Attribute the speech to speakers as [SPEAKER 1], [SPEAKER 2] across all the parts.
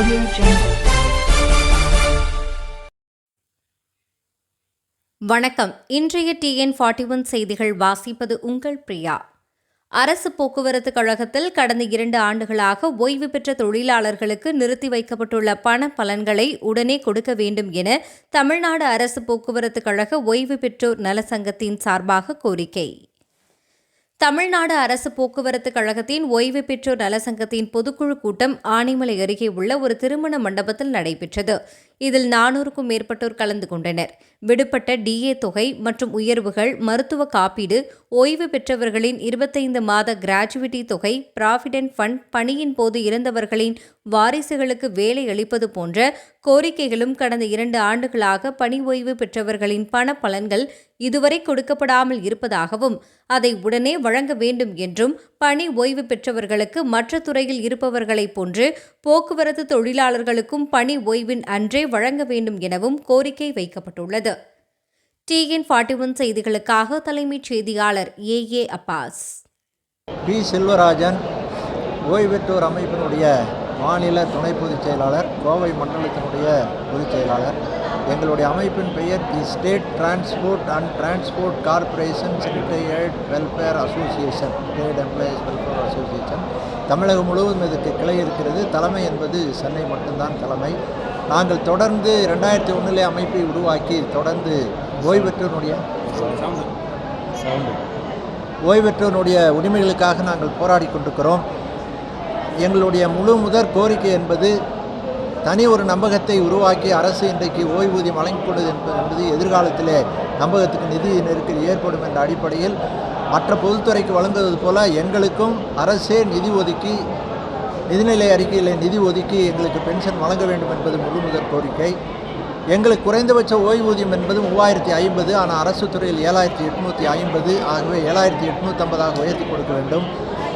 [SPEAKER 1] Audio Jungle.
[SPEAKER 2] வணக்கம் இன்றைய TN forty one செய்திகள் வாசிப்பது உங்கள் பிரியா அரசு போக்குவரத்து கழகத்தில் கடந்த இரண்டு ஆண்டுகளாக ஓய்வு பெற்ற தொழிலாளர்களுக்கு நிறுத்தி வைக்கப்பட்டுள்ள பண பலன்களை உடனே கொடுக்க வேண்டும் என தமிழ்நாடு அரசு போக்குவரத்து கழக ஓய்வு பெற்றோர் நலசங்கத்தின் சார்பாக கோரிக்கை தமிழ்நாடு அரசு போக்குவரத்து கழகத்தின் ஓய்வு பெற்றோர் நலசங்கத்தின் பொதுக்குழு கூட்டம் ஆனைமலை அருகே உள்ள ஒரு திருமண மண்டபத்தில் நடைபெற்றது. இதில் நானூறுக்கும் மேற்பட்டோர் கலந்து கொண்டனர். விடுபட்ட டிஏ தொகை மற்றும் உயர்வுகள் மருத்துவ காப்பீடு ஓய்வு பெற்றவர்களின் இருபத்தைந்து மாத கிராஜுவிட்டி தொகை ப்ராவிடென்ட் ஃபண்ட் பணியின் போது இறந்தவர்களின் வாரிசுகளுக்கு வேலை அளிப்பது போன்ற கோரிக்கைகளும் கடந்த இரண்டு ஆண்டுகளாக பணி ஓய்வு பெற்றவர்களின் பண பலன்கள் இதுவரை கொடுக்கப்படாமல் இருப்பதாகவும் அதை உடனே வழங்க வேண்டும் என்றும் பணி ஓய்வு பெற்றவர்களுக்கு மற்ற துறையில் இருப்பவர்களைப் போன்று போக்குவரத்து தொழிலாளர்களுக்கும் பணி ஓய்வின் அன்றே வழங்க வேண்டும் எனவும் கோரிக்கை வைக்கப்பட்டுள்ளது. டிஎன் ஃபார்ட்டி ஒன் செய்திகளுக்காக தலைமைச் செய்தியாளர் A. A. Abbas.
[SPEAKER 3] P. Selvarajan ஓய்வெற்றோர் அமைப்பினுடைய மாநில துணை பொதுச் செயலாளர் கோவை மண்டலத்தினுடைய பொதுச் செயலாளர். எங்களுடைய அமைப்பின் பெயர் the state transport and transport corporation secretariat welfare association state employees welfare association. Tamilagam முழுவதும் இதுக்கு கிளை இருக்கிறது. தலைமை என்பது சென்னை மட்டும்தான் தலைமை. நாங்கள் தொடர்ந்து ரெண்டாயிரத்தி ஒன்றிலே அமைப்பை உருவாக்கி தொடர்ந்து ஓய்வெற்றோனுடைய ஓய்வெற்றோனுடைய உரிமைகளுக்காக நாங்கள் போராடி கொண்டிருக்கிறோம். எங்களுடைய முழு முதற் கோரிக்கை என்பது தனி ஒரு நம்பகத்தை உருவாக்கி அரசு இன்றைக்கு ஓய்வூதியம் வழங்கிக் கொண்டது என்பது என்பது எதிர்காலத்திலே நம்பகத்துக்கு நிதி நெருக்கடி ஏற்படும் என்ற அடிப்படையில் மற்ற பொதுத்துறைக்கு வழங்குவது போல எங்களுக்கும் அரசே நிதி ஒதுக்கி நிதிநிலை அறிக்கையில் நிதி ஒதுக்கி எங்களுக்கு பென்ஷன் வழங்க வேண்டும் என்பது முழு முதற் கோரிக்கை. எங்களுக்கு குறைந்தபட்ச ஓய்வூதியம் என்பது மூவாயிரத்தி ஐம்பது ஆனால் அரசு துறையில் ஏழாயிரத்தி எட்நூற்றி ஐம்பது ஆகவே ஏழாயிரத்தி எட்நூற்றம்பதாக உயர்த்தி கொடுக்க வேண்டும்.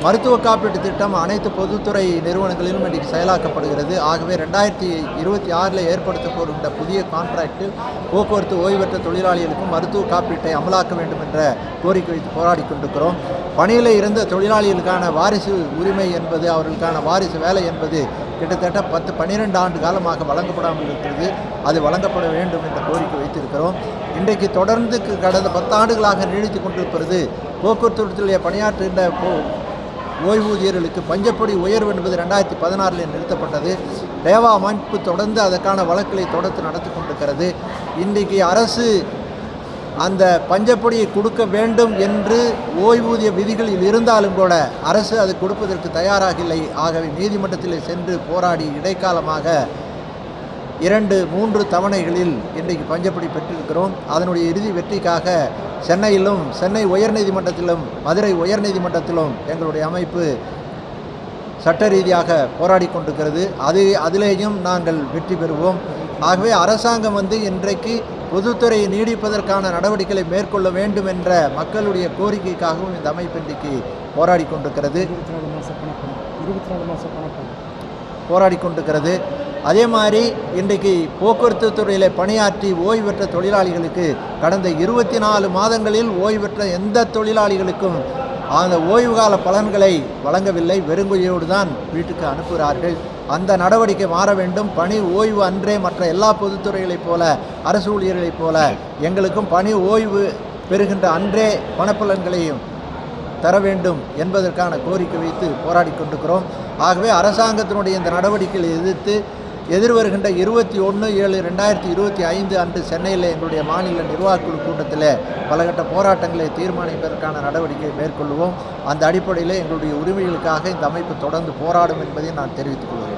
[SPEAKER 3] மருத்துவ காப்பீட்டு திட்டம் அனைத்து பொதுத்துறை நிறுவனங்களிலும் இன்றைக்கு செயலாக்கப்படுகிறது. ஆகவே ரெண்டாயிரத்தி இருபத்தி ஆறில் ஏற்படுத்தப்படுகின்ற புதிய கான்ட்ராக்டில் போக்குவரத்து ஓய்வற்ற தொழிலாளிகளுக்கும் மருத்துவ காப்பீட்டை அமலாக்க வேண்டும் என்ற கோரிக்கை வைத்து போராடி கொண்டிருக்கிறோம். பணியில் இருந்த தொழிலாளிகளுக்கான வாரிசு உரிமை என்பது அவர்களுக்கான வாரிசு வேலை என்பது கிட்டத்தட்ட பத்து பன்னிரெண்டு ஆண்டு காலமாக வழங்கப்படாமல் இருக்கிறது. அது வழங்கப்பட வேண்டும் என்ற கோரிக்கை வைத்திருக்கிறோம். இன்றைக்கு தொடர்ந்து கடந்த பத்தாண்டுகளாக நீடித்து கொண்டிருப்பது போக்குவரத்து பணியாற்றுகின்ற போ ஓய்வூதியர்களுக்கு பஞ்சப்படி உயர்வு என்பது ரெண்டாயிரத்தி பதினாறில் நிறுத்தப்பட்டது. ரேவா அமைப்பு தொடர்ந்து அதற்கான வழக்குகளை தொடர்ந்து நடத்தி கொண்டிருக்கிறது. இன்றைக்கு அரசு அந்த பஞ்சப்பொடியை கொடுக்க வேண்டும் என்று ஓய்வூதிய விதிகளில் இருந்தாலும் கூட அரசு அது கொடுப்பதற்கு தயாராக இல்லை ஆகவே நீதிமன்றத்தில் சென்று போராடி இடைக்காலமாக இரண்டு மூன்று தவணைகளில் இன்றைக்கு பஞ்சப்படி பெற்றிருக்கிறோம். அதனுடைய இறுதி வெற்றிக்காக சென்னையிலும் சென்னை உயர்நீதிமன்றத்திலும் மதுரை உயர்நீதிமன்றத்திலும் எங்களுடைய அமைப்பு சட்ட ரீதியாக போராடி கொண்டிருக்கிறது. அது அதிலேயும் நாங்கள் வெற்றி பெறுவோம். ஆகவே அரசாங்கம் வந்து இன்றைக்கு பொதுத்துறையை நீடிப்பதற்கான நடவடிக்கைகளை மேற்கொள்ள வேண்டும் என்ற மக்களுடைய கோரிக்கைக்காகவும் இந்த அமைப்பு இன்றைக்கு போராடி கொண்டிருக்கிறது.
[SPEAKER 4] இருபத்தி நாலு மாத பணப்பணம்
[SPEAKER 3] போராடி கொண்டிருக்கிறது. அதே மாதிரி இன்றைக்கு போக்குவரத்து துறையில் பணியாற்றி ஓய்வு பெற்ற தொழிலாளிகளுக்கு கடந்த இருபத்தி நாலு மாதங்களில் ஓய்வு பெற்ற எந்த தொழிலாளிகளுக்கும் அந்த ஓய்வு கால பலன்களை வழங்கவில்லை. வெறுங்குழியோடு தான் வீட்டுக்கு அனுப்புகிறார்கள். அந்த நடவடிக்கை மாற வேண்டும். பணி ஓய்வு அன்றே மற்ற எல்லா பொதுத்துறைகளைப் போல அரசு ஊழியர்களைப் போல எங்களுக்கும் பணி ஓய்வு பெறுகின்ற அன்றே பணப்பலன்களையும் தர வேண்டும் என்பதற்கான கோரிக்கை வைத்து போராடி கொண்டிருக்கிறோம். ஆகவே அரசாங்கத்தினுடைய இந்த நடவடிக்கைகளை எதிர்த்து எதிர்வருகின்ற இருபத்தி ஒன்று ஏழு ரெண்டாயிரத்தி இருபத்தி ஐந்து அன்று சென்னையில் எங்களுடைய மாநில நிர்வாகக்குழு கூட்டத்தில் பலகட்ட போராட்டங்களை தீர்மானிப்பதற்கான நடவடிக்கையை மேற்கொள்வோம் அந்த அடிப்படையில் எங்களுடைய உரிமைகளுக்காக இந்த அமைப்பு தொடர்ந்து போராடும் என்பதை நான் தெரிவித்துக் கொள்கிறேன்.